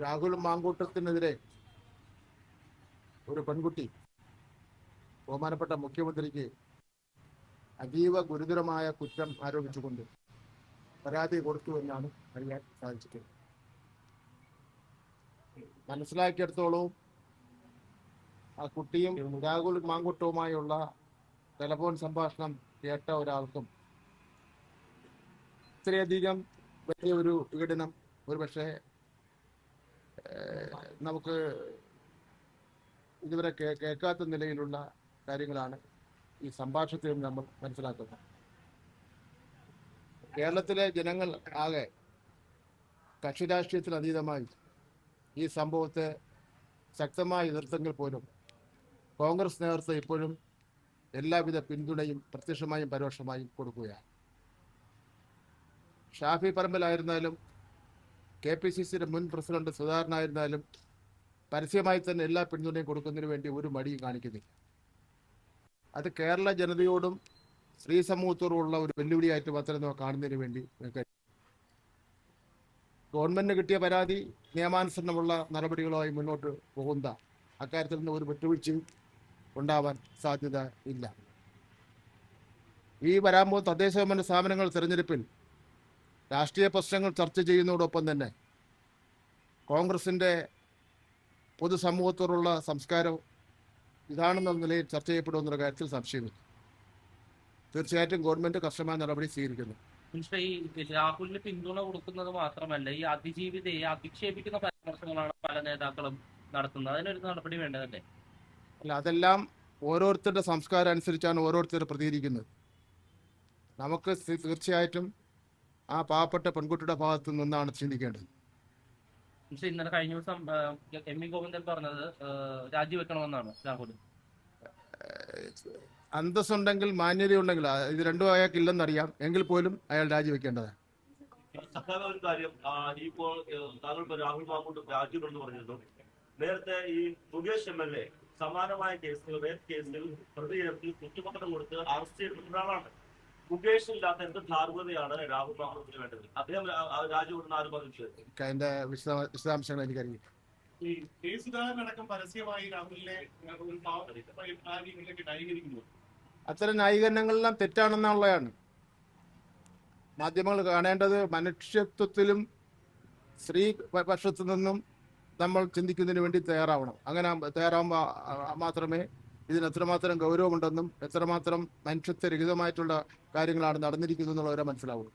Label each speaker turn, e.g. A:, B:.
A: രാഹുൽ മാങ്കൂട്ടത്തിനെതിരെ ഒരു പെൺകുട്ടി ബഹുമാനപ്പെട്ട മുഖ്യമന്ത്രിക്ക് അതീവ ഗുരുതരമായ കുറ്റം ആരോപിച്ചുകൊണ്ട് പരാതി കൊടുത്തു എന്നാണ് അറിയാൻ സാധിച്ചിട്ടുള്ളത്. മനസ്സിലാക്കിയെടുത്തോളവും ആ കുട്ടിയും രാഹുൽ മാങ്കൂട്ടവുമായുള്ള ടെലഫോൺ സംഭാഷണം കേട്ട ഒരാൾക്കും ഇത്രയധികം വലിയ ഒരു പീഡനം ഒരുപക്ഷെ നമുക്ക് ഇതുവരെ കേൾക്കാത്ത നിലയിലുള്ള കാര്യങ്ങളാണ് ഈ സംഭാഷണത്തിൽ നമ്മൾ മനസ്സിലാക്കുന്നത്. കേരളത്തിലെ ജനങ്ങൾ ആകെ കക്ഷി രാഷ്ട്രീയത്തിന് അതീതമായി. ഈ സംഭവത്തെ ശക്തമായി എതിർത്തെങ്കിൽ പോലും കോൺഗ്രസ് നേതൃത്വം ഇപ്പോഴും എല്ലാവിധ പിന്തുണയും പ്രത്യക്ഷമായും പരോക്ഷമായും കൊടുക്കുകയാണ്. ഷാഫി പറമ്പിലായിരുന്നാലും കെ പി സി സിയുടെ മുൻ പ്രസിഡന്റ് സുധാകരനായിരുന്നാലും പരസ്യമായി തന്നെ എല്ലാ പിന്തുണയും കൊടുക്കുന്നതിന് വേണ്ടി ഒരു മടിയും കാണിക്കുന്നില്ല അത് കേരള ജനതയോടും സ്ത്രീ സമൂഹത്തോടുമുള്ള ഒരു വെല്ലുവിളിയായിട്ട് മാത്രമേ നമ്മൾ കാണുന്നതിന് വേണ്ടി. ഗവൺമെന്റിന് കിട്ടിയ പരാതി നിയമാനുസരണമുള്ള നടപടികളുമായി മുന്നോട്ട് പോകുന്ന അക്കാര്യത്തിൽ നിന്ന് ഒരു വിട്ടുവീഴ്ചയും ഉണ്ടാവാൻ സാധ്യത ഇല്ല ഈ വരാൻ പോകുന്ന തദ്ദേശ സ്ഥാപനങ്ങൾ തിരഞ്ഞെടുപ്പിൽ രാഷ്ട്രീയ പ്രശ്നങ്ങൾ ചർച്ച ചെയ്യുന്നതോടൊപ്പം തന്നെ കോൺഗ്രസിന്റെ പൊതുസമൂഹത്തോടുള്ള സംസ്കാരം ഇതാണെന്ന നിലയിൽ ചർച്ച ചെയ്യപ്പെടുമെന്നുള്ള കാര്യത്തിൽ സംശയമില്ല. തീർച്ചയായിട്ടും ഗവൺമെന്റ് കർശനമായ നടപടി സ്വീകരിക്കുന്നു.
B: രാഹുലിന് പിന്തുണ കൊടുക്കുന്നത് മാത്രമല്ല ഈ അതിജീവിതയെ അധിക്ഷേപിക്കുന്ന പരാമർശങ്ങളാണ് പല നേതാക്കളും നടത്തുന്നത്. അതിനൊരു നടപടി വേണ്ടതല്ലേ?
A: അല്ല അതെല്ലാം ഓരോരുത്തരുടെ സംസ്കാരം അനുസരിച്ചാണ് ഓരോരുത്തർ പ്രതികരിക്കുന്നത്. നമുക്ക് തീർച്ചയായിട്ടും ആ പാവപ്പെട്ട പെൺകുട്ടിയുടെ ഭാഗത്ത് നിന്നാണ് ചിന്തിക്കേണ്ടത്.
B: പക്ഷേ ഇന്നലെ കഴിഞ്ഞ ദിവസം എം വി ഗോവിന്ദൻ പറഞ്ഞത് രാജിവെക്കണമെന്നാണ് രാഹുൽ.
A: അന്തസ്സുണ്ടെങ്കിൽ മാന്യതയുണ്ടെങ്കിൽ ഇത് രണ്ടും അയാൾക്ക് ഇല്ലെന്നറിയാം എങ്കിൽ പോലും അയാൾ രാജിവെക്കേണ്ടതാണ്.
C: സഖാവ് ഒരു കാര്യം ആ, ഇപ്പോൾ താങ്കൾ രാഹുൽ മാമൂട്ട് രാജ്യമെന്ന് പറഞ്ഞിരുന്നു. നേരത്തെ ഈ മുകേഷ് എം എൽ എ സമാനമായ കേസിൽ റേപ്പ് കേസിൽ പ്രതി ചേർത്ത് കുറ്റപത്രം കൊടുത്ത് അറസ്റ്റ് ചെയ്തിട്ടുള്ള ആളാണ് ഇല്ലാത്ത എന്ത് ധാർമ്മികതയാണ് രാഹുൽ മാമൂട്ടിന് വേണ്ടത്? അദ്ദേഹം രാ- ആ രാജ്യം ആര് പറഞ്ഞിട്ട്
A: എനിക്ക് അതിന്റെ വിശദ വിശദാംശങ്ങൾ എനിക്കറിയില്ല
D: ഈ കെ സുധാകരൻ അടക്കം പരസ്യമായി രാഹുലിനെ ഒരു ന്യായീകരിക്കുന്നു.
A: അത്തരം ന്യായീകരണങ്ങളെല്ലാം തെറ്റാണെന്നുള്ളതാണ്. മാധ്യമങ്ങൾ കാണേണ്ടത് മനുഷ്യത്വത്തിലും സ്ത്രീ പക്ഷത്തു നിന്നും നമ്മൾ ചിന്തിക്കുന്നതിന് വേണ്ടി തയ്യാറാവണം. അങ്ങനെ തയ്യാറാവുമ്പോൾ മാത്രമേ ഇതിന് എത്രമാത്രം ഗൗരവമുണ്ടെന്നും എത്രമാത്രം മനുഷ്യത്വരഹിതമായിട്ടുള്ള കാര്യങ്ങളാണ് നടന്നിരിക്കുന്നത് എന്നുള്ളവരെ മനസ്സിലാവുള്ളൂ